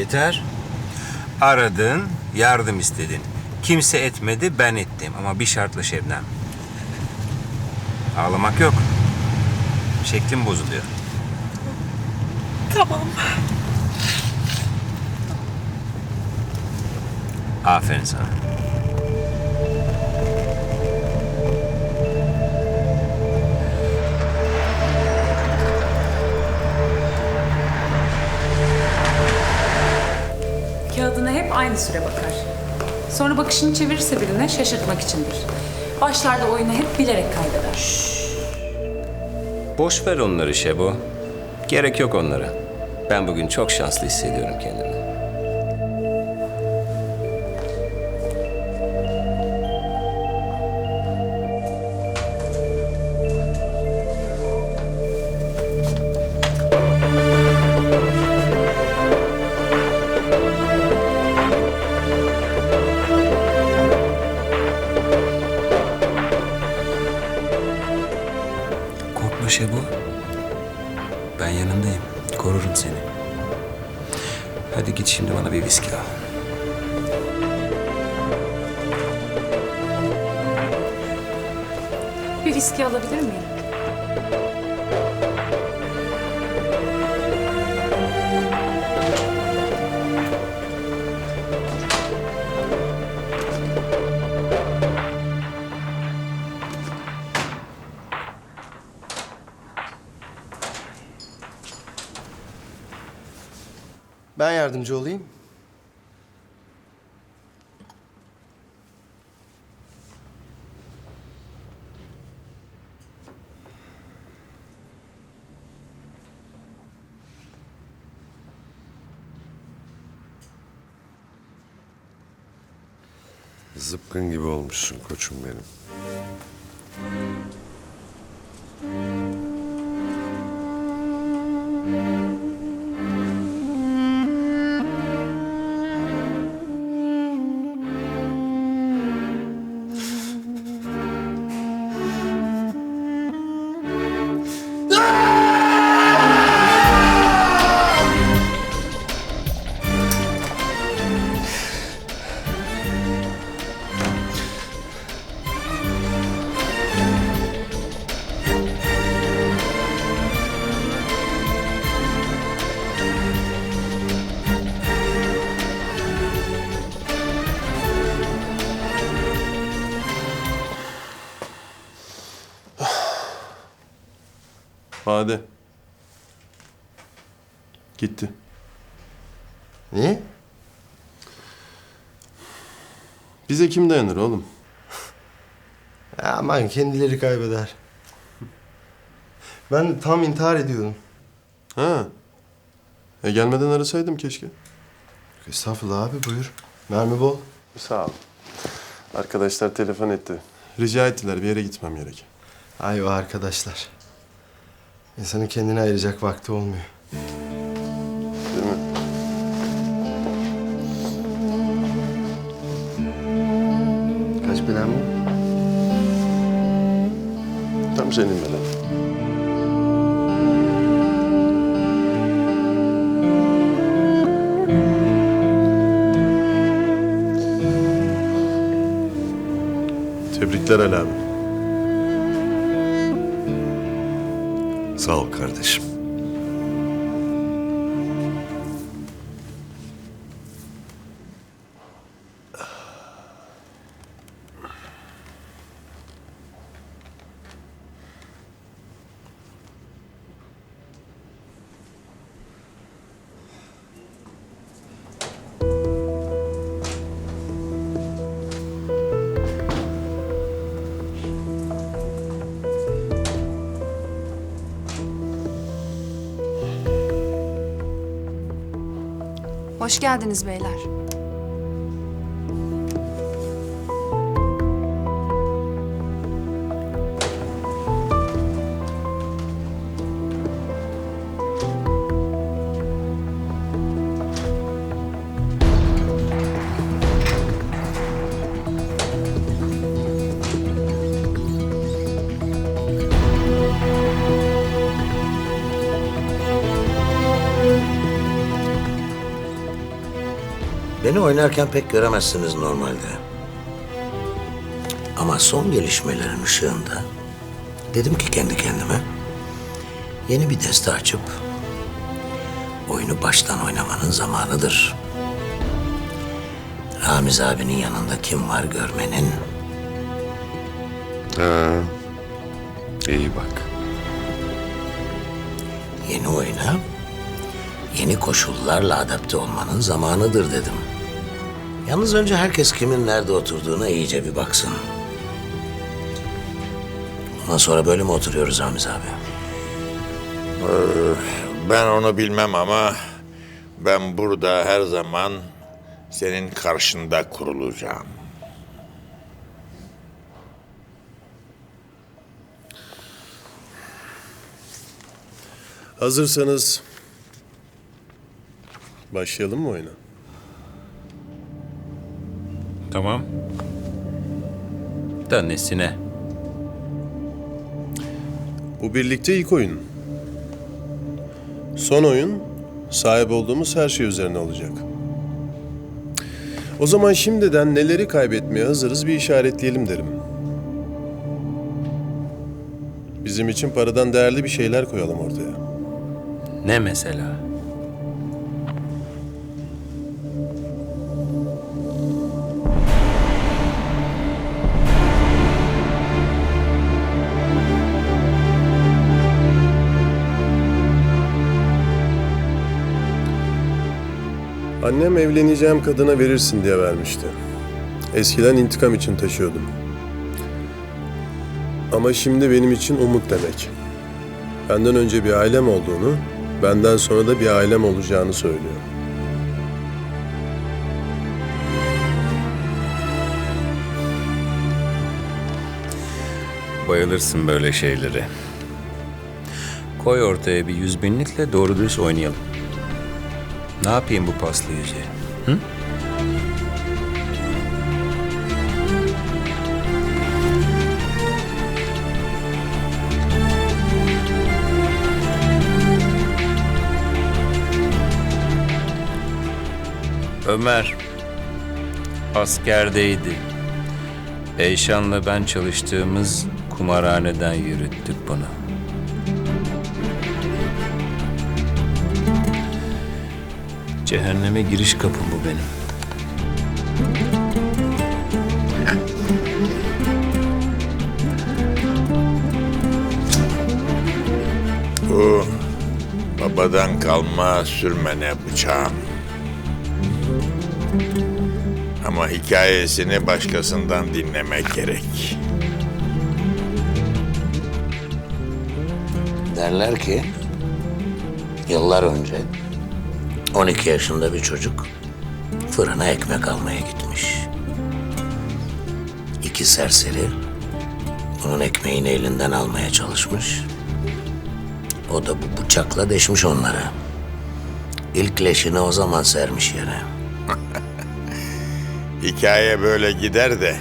Yeter. Aradın, yardım istedin. Kimse etmedi, ben ettim. Ama bir şartla Şebnem. Ağlamak yok. Şeklim bozuluyor. Tamam. Aferin sana. Aynı süre bakar. Sonra bakışını çevirirse birine şaşırtmak içindir. Başlarda oyunu hep bilerek kaybeder. Boş ver onları Şebo. Gerek yok onlara. Ben bugün çok şanslı hissediyorum kendimi. Git şimdi bana bir viski al. Bir viski alabilir miyim? Ben yardımcı olayım. Zıpkın gibi olmuşsun koçum benim. Hadi. Gitti. Niye? Bize kim dayanır oğlum? Aman kendileri kaybeder. Ben tam intihar ediyordum. Ha. E gelmeden arasaydım keşke. Estağfurullah abi buyur. Mermi bol. Sağ ol. Arkadaşlar telefon etti. Rica ettiler bir yere gitmem gerek. Ay o arkadaşlar. İnsanın kendine ayıracak vakti olmuyor. Değil mi? Kaç bilen bu? Tam senin belen. Tebrikler Ali abi. Sağ ol kardeşim. Hoş geldiniz beyler. Beni oynarken pek göremezsiniz normalde. Ama son gelişmelerin ışığında dedim ki kendi kendime yeni bir deste açıp oyunu baştan oynamanın zamanıdır. Ramiz abinin yanında kim var görmenin Ha, iyi bak. yeni oyuna yeni koşullarla adapte olmanın zamanıdır dedim. Yalnız önce herkes kimin nerede oturduğuna iyice bir baksın. Ondan sonra böyle mi oturuyoruz Ramiz abi? Ben onu bilmem ama ben burada her zaman senin karşında kurulacağım. Hazırsanız başlayalım mı oyuna? Tamam. Da nesine? Bu birlikte ilk oyun. Son oyun sahip olduğumuz her şey üzerine olacak. O zaman şimdiden neleri kaybetmeye hazırız bir işaretleyelim derim. Bizim için paradan değerli bir şeyler koyalım ortaya. Ne mesela? Annem evleneceğim kadına verirsin diye vermişti. Eskiden intikam için taşıyordum. Ama şimdi benim için umut demek. Benden önce bir ailem olduğunu, benden sonra da bir ailem olacağını söylüyor. Bayılırsın böyle şeyleri. Koy ortaya bir yüz binlikle doğru dürüst oynayalım. Ne yapayım bu paslı yüzeye? Hı? Ömer askerdeydi. Eyşan'la ben çalıştığımız kumarhaneden yürüttük bunu. Cehenneme giriş kapım bu benim. Bu babadan kalma sürmene bıçağım. Ama hikayesini başkasından dinlemek gerek. Derler ki yıllar önce 12 yaşında bir çocuk fırına ekmek almaya gitmiş. İki serseri onun ekmeğini elinden almaya çalışmış. O da bu bıçakla deşmiş onlara. İlk leşini o zaman sermiş yere. Hikaye böyle gider de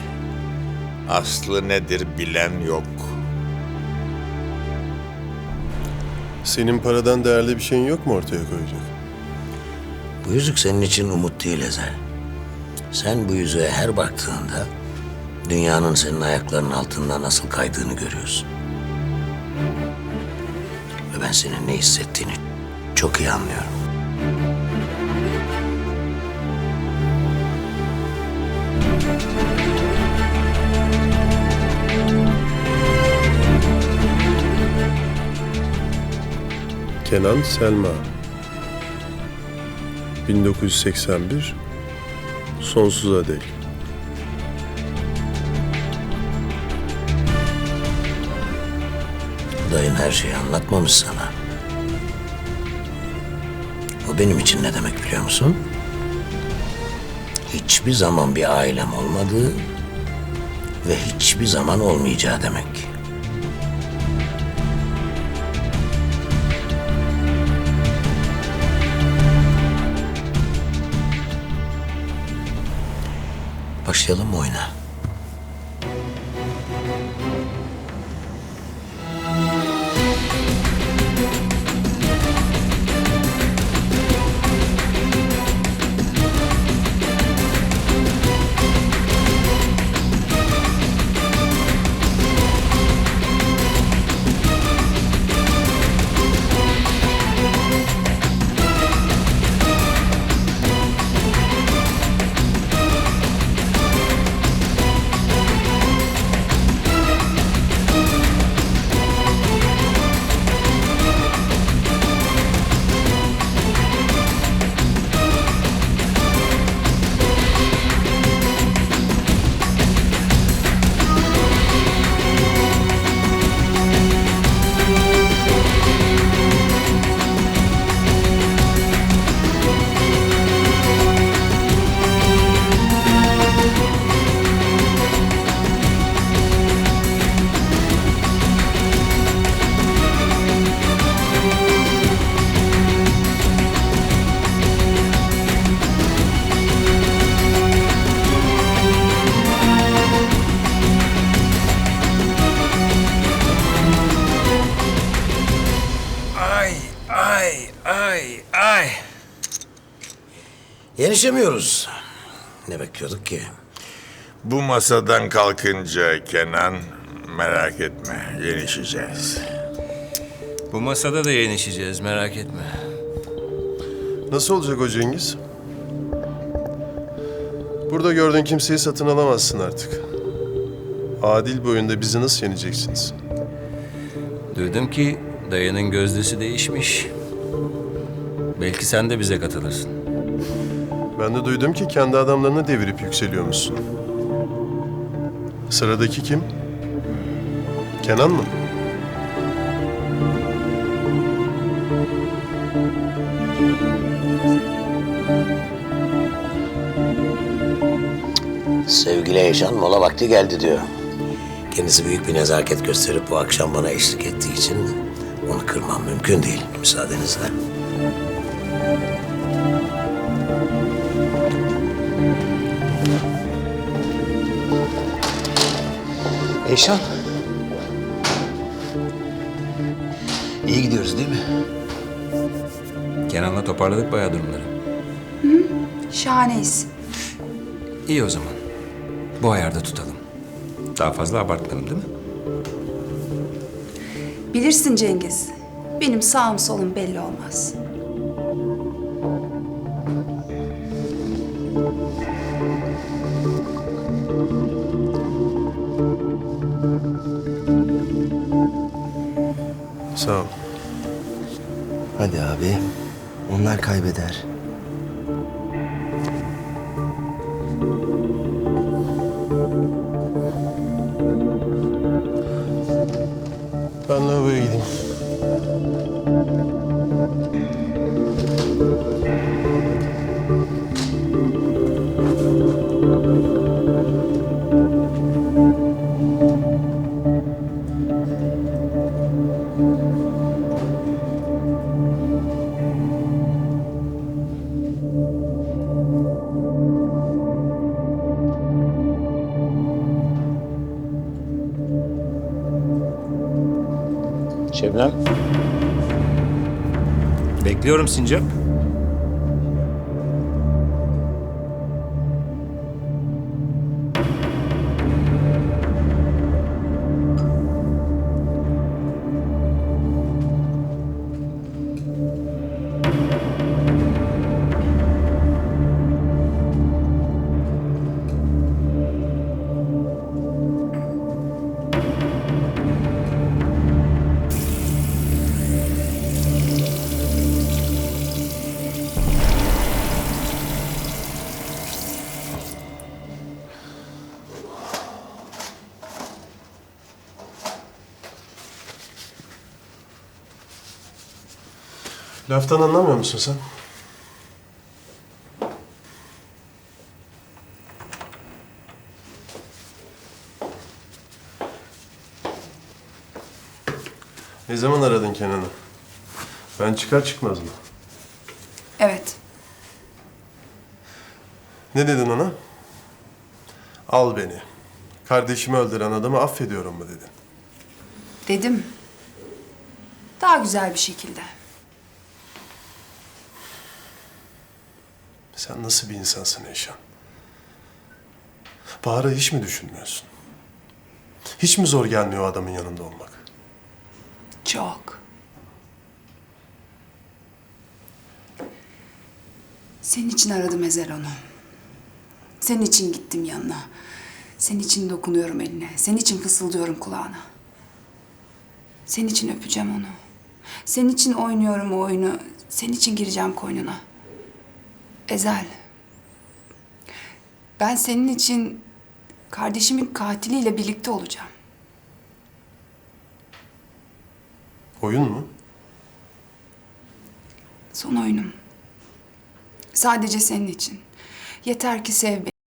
aslı nedir bilen yok. Senin paradan değerli bir şeyin yok mu ortaya koyacak? Bu yüzük senin için umut değil Ezel. Sen bu yüzüğe her baktığında dünyanın senin ayaklarının altında nasıl kaydığını görüyorsun. Ve ben senin ne hissettiğini çok iyi anlıyorum. Kenan Selma 1981 Sonsuza dek Dayın her şeyi anlatmamış sana. O benim için ne demek biliyor musun? Hiçbir zaman bir ailem olmadığı ve hiçbir zaman olmayacağı demek. Başlayalım mı oyuna? Yenişemiyoruz. Ne bekliyorduk ki? Bu masadan kalkınca Kenan merak etme yenişeceğiz. Bu masada da yenişeceğiz merak etme. Nasıl olacak o Cengiz? Burada gördüğün kimseyi satın alamazsın artık. Adil bir oyunda bizi nasıl yeneceksiniz? Duydum ki dayının gözdesi değişmiş. Belki sen de bize katılırsın. Ben de duydum ki kendi adamlarını devirip yükseliyormuşsun. Sıradaki kim? Kenan mı? Sevgili Eşan mola vakti geldi diyor. Kendisi büyük bir nezaket gösterip bu akşam bana eşlik ettiği için onu kırmam mümkün değil müsaadenizle. Eşan. İyi gidiyoruz değil mi? Kenan'la toparladık bayağı durumları. Şahaneyiz. İyi o zaman. Bu ayarda tutalım. Daha fazla abartmayalım değil mi? Bilirsin Cengiz. Benim sağım solum belli olmaz. Sağ ol. Hadi abi. Onlar kaybeder. Ben lavaboya Şebnem. Bekliyorum Sincap. Laftan anlamıyor musun sen? Ne zaman aradın Kenan'ı? Ben çıkar çıkmaz mı? Evet. Ne dedin ona? Al beni. Kardeşimi öldüren adamı affediyorum mu dedin? Dedim. Daha güzel bir şekilde. Sen nasıl bir insansın Eyşan? Bahar'ı hiç mi düşünmüyorsun? Hiç mi zor gelmiyor adamın yanında olmak? Çok. Senin için aradım Ezel onu. Senin için gittim yanına. Senin için dokunuyorum eline. Senin için fısıldıyorum kulağına. Senin için öpeceğim onu. Senin için oynuyorum o oyunu. Senin için gireceğim koynuna. Ezel. Ben senin için kardeşimin katiliyle birlikte olacağım. Oyun mu? Son oyunum. Sadece senin için. Yeter ki sev beni.